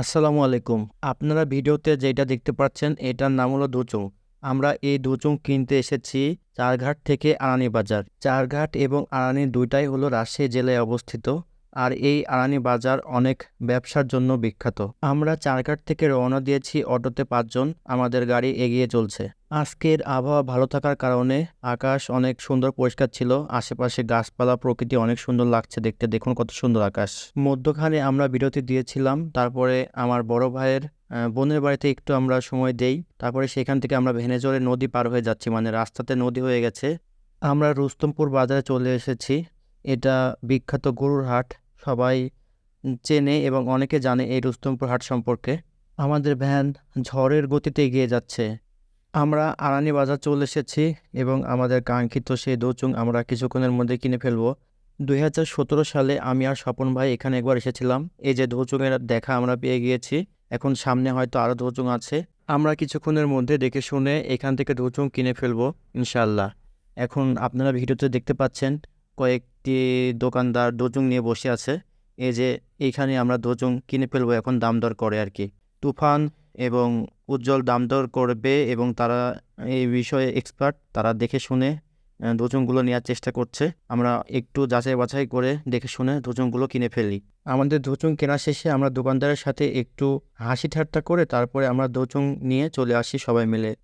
আসসালামু আলাইকুম। আপনারা ভিডিওতে যেটা দেখতে পাচ্ছেন, এটার নাম হলো দুচুং। আমরা এই দুচুং কিনতে এসেছি চারঘাট থেকে আড়ানি বাজার। চারঘাট এবং আড়ানি দুইটাই হলো রাজশাহী জেলায় অবস্থিত, আর এই আড়ানি বাজার অনেক ব্যবসার জন্য বিখ্যাত। আমরা চারঘাট থেকে রওনা দিয়েছি অটোতে পাঁচজন, আমাদের গাড়ি এগিয়ে চলছে। আজকের আবহাওয়া ভালো থাকার কারণে আকাশ অনেক সুন্দর পরিষ্কার ছিল। আশেপাশে গাছপালা, প্রকৃতি অনেক সুন্দর লাগছে দেখতে। দেখুন কত সুন্দর আকাশ। মধ্যখানে আমরা বিরতি দিয়েছিলাম, তারপরে আমার বড় ভাইয়ের বোনের বাড়িতে একটু আমরা সময় দেই। তারপরে সেখান থেকে আমরা ভেনেজরে নদী পার হয়ে যাচ্ছি মানে রাস্তাতে নদী হয়ে গেছে। আমরা রুস্তমপুর বাজারে চলে এসেছি। এটা বিখ্যাত গরুর হাট। সবাই চেনে এবং অনেকে জানে এই রুস্তমপুর হাট সম্পর্কে। আমাদের ভ্যান ঝড়ের গতিতে এগিয়ে যাচ্ছে। আমরা আড়ানি বাজার চলে এসেছি এবং আমাদের কাঙ্ক্ষিত সেই দোচুং আমরা কিছুক্ষণের মধ্যে কিনে ফেলব। দুই সালে আমি আর স্বপন ভাই এখানে একবার এসেছিলাম। এই যে দোচুংয়ের দেখা আমরা পেয়ে গিয়েছি। এখন সামনে হয়তো আরও দোচুং আছে। আমরা কিছুক্ষণের মধ্যে দেখে শুনে এখান থেকে দোচুং কিনে ফেলব ইনশাল্লাহ এখন আপনারা ভিডিওতে দেখতে পাচ্ছেন কয়েকটি দোকানদার দোচুং নিয়ে বসে আছে। এই যে এইখানে আমরা দোচুং কিনে ফেলব, এখন দাম দর করে আর কি। তুফান এবং উজ্জ্বল দামদর করবে এবং তারা এই বিষয়ে এক্সপার্ট তারা দেখে শুনে আহ, নেওয়ার চেষ্টা করছে। আমরা একটু যাচাই বাছাই করে দেখে শুনে দোচুংগুলো কিনে ফেলি। আমাদের দোচুং কেনা শেষে আমরা দোকানদারের সাথে একটু হাসি ঠাট্টা করে তারপরে আমরা দোচুং নিয়ে চলে আসি সবাই মিলে।